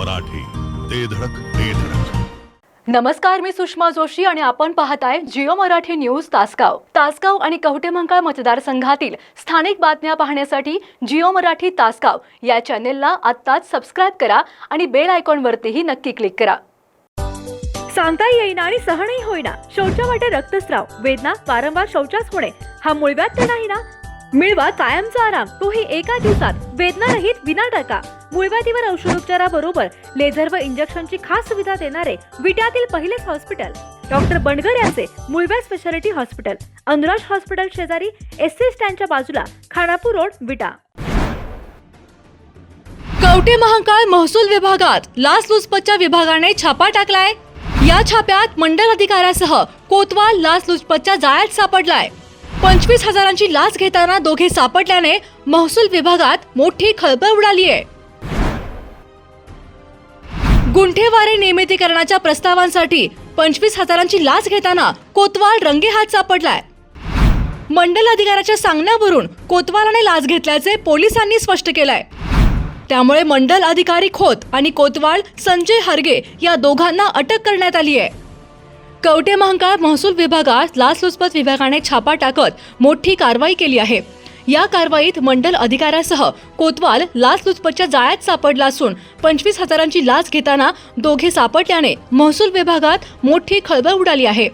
मराठी ते धडक ते धडक. नमस्कार मी सुषमा जोशी आणि आपण पाहताय जिओ मराठी न्यूज तासगाव. तासगाव आणि कवटेमंकाळ मतदारसंघातील स्थानिक बातम्या पाहण्यासाठी जिओ मराठी तासगाव या चॅनेलला आत्ताच सबस्क्राईब करा आणि बेल आयकॉनवरतीही नक्की क्लिक करा. सांगता येईना आणि सहनही होईना. शौचा वाटे रक्तस्राव. वेदना वारंवार शौचास होणे. हा मुळव्यात तर नाही ना? मिळवा कायमचा आराम. तोही एका दिवसात. वेदना रहित विना टाका मूळव्याधीवर औषधोपचाराबरोबर लेझर व इंजेक्शनची खास सुविधा देणारे विट्यातील पहिलेच हॉस्पिटल. डॉक्टर बंडगर यांचे मुळव्या स्पेशालिटी हॉस्पिटल. अनुराज हॉस्पिटल शेजारी एस सी स्टँडच्या बाजूला खानापूर रोड विटा. कवटे महाकाळ महसूल विभागात लाचलुचपतच्या विभागाने छापा टाकलाय? या छाप्यात मंडल अधिकाऱ्यासह कोतवाल लाचलुचपतच्या जाळ्यात सापडलाय. पंचवीस हजारांची लाच घेताना दोघे सापडल्याने महसूल विभागात मोठी खळबळ उडाली आहे. गुंठेवारी नियमितीकरणाच्या प्रस्तावांसाठी पंचवीस हजारांची लाच घेताना कोतवाल रंगेहात सापडलाय. मंडल अधिकाऱ्याच्या सांगण्यावरून कोतवालाने लाच घेतल्याचे पोलिसांनी स्पष्ट केलंय. त्यामुळे मंडल अधिकारी खोत आणि कोतवाल संजय हरगे या दोघांना अटक करण्यात आली आहे. कवटे महाकाळ महसूल विभागात लाचलुचपत विभागाने छापा टाकत मोठी कारवाई केली आहे. या कारवाईत मंडल अधिकाऱ्यासह कोतवाल लाचलुचपतच्या जाळ्यात सापडला असून पंचवीस हजारांची लाच घेताना दोघे सापडल्याने महसूल विभागात मोठी खळबळ उडाली आहे.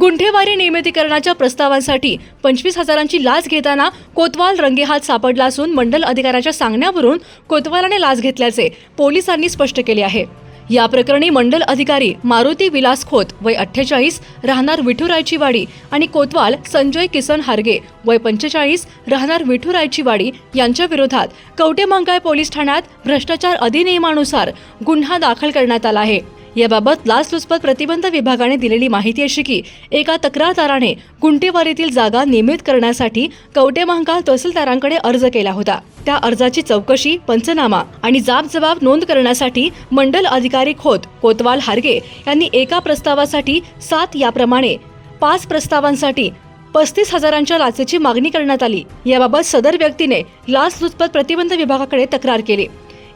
गुंठेवारी नियमितीकरणाच्या प्रस्तावांसाठी पंचवीस हजारांची लाच घेताना कोतवाल रंगेहात सापडला असून मंडल अधिकाऱ्याच्या सांगण्यावरून कोतवालाने लाच घेतल्याचे पोलिसांनी स्पष्ट केले आहे. या प्रकरणी मंडल अधिकारी मारुती विलास खोत वय अठ्ठेचाळीस राहणार विठुरायची वाडी आणि कोतवाल संजय किसन हारगे वय पंचेचाळीस राहणार विठुरायची वाडी यांच्या विरोधात कवटेमंकाळ पोलीस ठाण्यात भ्रष्टाचार अधिनियमानुसार गुन्हा दाखल करण्यात आला आहे. याबाबत लाचलुचपत प्रतिबंध विभागाने दिलेली माहिती अशी की एका तक्रारदाराने गुंटेवारीतील जागा नियमित करण्यासाठी कवटेमहांकाळ तहसीलदारांकडे अर्ज केला होता. त्या अर्जाची चौकशी पंचनामा आणि जाब नोंद करण्यासाठी मंडल अधिकारी खोत कोतवाल हारगे यांनी एका प्रस्तावासाठी सात याप्रमाणे पाच प्रस्तावांसाठी पस्तीस हजारांच्या लाचेची मागणी करण्यात आली. याबाबत सदर व्यक्तीने लाचलुचपत प्रतिबंध विभागाकडे तक्रार केली.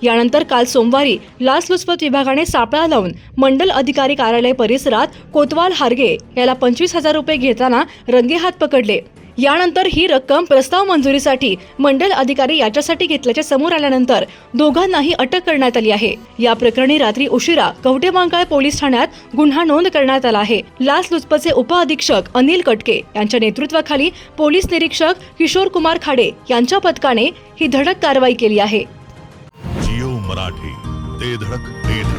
यानंतर काल सोमवारी लाचलुचपत विभागाने सापळा लावून मंडल अधिकारी कार्यालय परिसरात कोतवाल हारगे याला पंचवीस हजार रुपये घेताना रंगेहात पकडले. यानंतर ही रक्कम प्रस्ताव मंजुरीसाठी मंडल अधिकारी याच्यासाठी घेतल्याचे समोर आल्यानंतर दोघांनाही अटक करण्यात आली आहे. या प्रकरणी रात्री उशिरा कवटेमांकाळ पोलीस ठाण्यात गुन्हा नोंद करण्यात आला आहे. लाचलुचपतचे उपअधीक्षक अनिल कटके यांच्या नेतृत्वाखाली पोलीस निरीक्षक किशोर कुमार खाडे यांच्या पथकाने ही धडक कारवाई केली आहे. मराठी. ते धडक ते धडक.